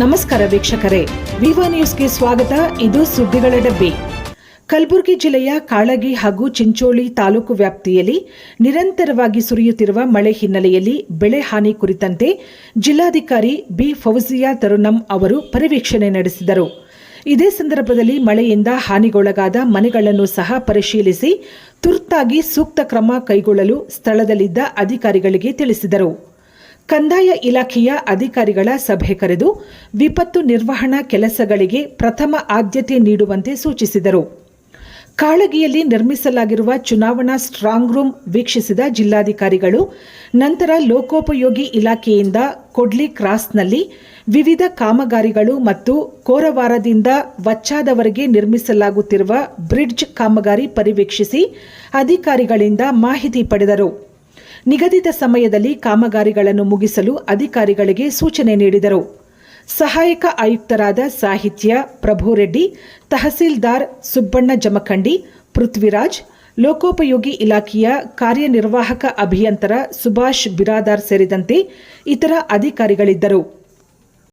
ನಮಸ್ಕಾರ ವೀಕ್ಷಕರೇ. ವಿವ ನ್ಯೂಸ್ಗೆ ಸ್ವಾಗತ. ಇದು ಸುದ್ದಿಗಳ ಡಬ್ಬಿ. ಕಲಬುರಗಿ ಜಿಲ್ಲೆಯ ಕಾಳಗಿ ಹಾಗೂ ಚಿಂಚೋಳಿ ತಾಲೂಕು ವ್ಯಾಪ್ತಿಯಲ್ಲಿ ನಿರಂತರವಾಗಿ ಸುರಿಯುತ್ತಿರುವ ಮಳೆ ಹಿನ್ನೆಲೆಯಲ್ಲಿ ಬೆಳೆ ಹಾನಿ ಕುರಿತಂತೆ ಜಿಲ್ಲಾಧಿಕಾರಿ ಬಿ ಫೌಜಿಯಾ ತರುಣಂ ಅವರು ಪರಿವೀಕ್ಷಣೆ ನಡೆಸಿದರು. ಇದೇ ಸಂದರ್ಭದಲ್ಲಿ ಮಳೆಯಿಂದ ಹಾನಿಗೊಳಗಾದ ಮನೆಗಳನ್ನು ಸಹ ಪರಿಶೀಲಿಸಿ ತುರ್ತಾಗಿ ಸೂಕ್ತ ಕ್ರಮ ಕೈಗೊಳ್ಳಲು ಸ್ಥಳದಲ್ಲಿದ್ದ ಅಧಿಕಾರಿಗಳಿಗೆ ತಿಳಿಸಿದರು. ಕಂದಾಯ ಇಲಾಖೆಯ ಅಧಿಕಾರಿಗಳ ಸಭೆ ಕರೆದು ವಿಪತ್ತು ನಿರ್ವಹಣಾ ಕೆಲಸಗಳಿಗೆ ಪ್ರಥಮ ಆದ್ಯತೆ ನೀಡುವಂತೆ ಸೂಚಿಸಿದರು. ಕಾಳಗಿಯಲ್ಲಿ ನಿರ್ಮಿಸಲಾಗಿರುವ ಚುನಾವಣಾ ಸ್ಟ್ರಾಂಗ್ ರೂಮ್ ವೀಕ್ಷಿಸಿದ ಜಿಲ್ಲಾಧಿಕಾರಿಗಳು, ನಂತರ ಲೋಕೋಪಯೋಗಿ ಇಲಾಖೆಯಿಂದ ಕೊಡ್ಲಿ ಕ್ರಾಸ್ನಲ್ಲಿ ವಿವಿಧ ಕಾಮಗಾರಿಗಳು ಮತ್ತು ಕೋರವಾರದಿಂದ ವಚ್ಚಾದವರೆಗೆ ನಿರ್ಮಿಸಲಾಗುತ್ತಿರುವ ಬ್ರಿಡ್ಜ್ ಕಾಮಗಾರಿ ಪರಿವೀಕ್ಷಿಸಿ ಅಧಿಕಾರಿಗಳಿಂದ ಮಾಹಿತಿ ಪಡೆದರು. ನಿಗದಿತ ಸಮಯದಲ್ಲಿ ಕಾಮಗಾರಿಗಳನ್ನು ಮುಗಿಸಲು ಅಧಿಕಾರಿಗಳಿಗೆ ಸೂಚನೆ ನೀಡಿದರು. ಸಹಾಯಕ ಆಯುಕ್ತರಾದ ಸಾಹಿತ್ಯ ಪ್ರಭುರೆಡ್ಡಿ, ತಹಸೀಲ್ದಾರ್ ಸುಬ್ಬಣ್ಣ ಜಮಖಂಡಿ, ಪೃಥ್ವಿರಾಜ್, ಲೋಕೋಪಯೋಗಿ ಇಲಾಖೆಯ ಕಾರ್ಯನಿರ್ವಾಹಕ ಅಭಿಯಂತರ ಸುಭಾಷ್ ಬಿರಾದಾರ್ ಸೇರಿದಂತೆ ಇತರ ಅಧಿಕಾರಿಗಳಿದ್ದರು.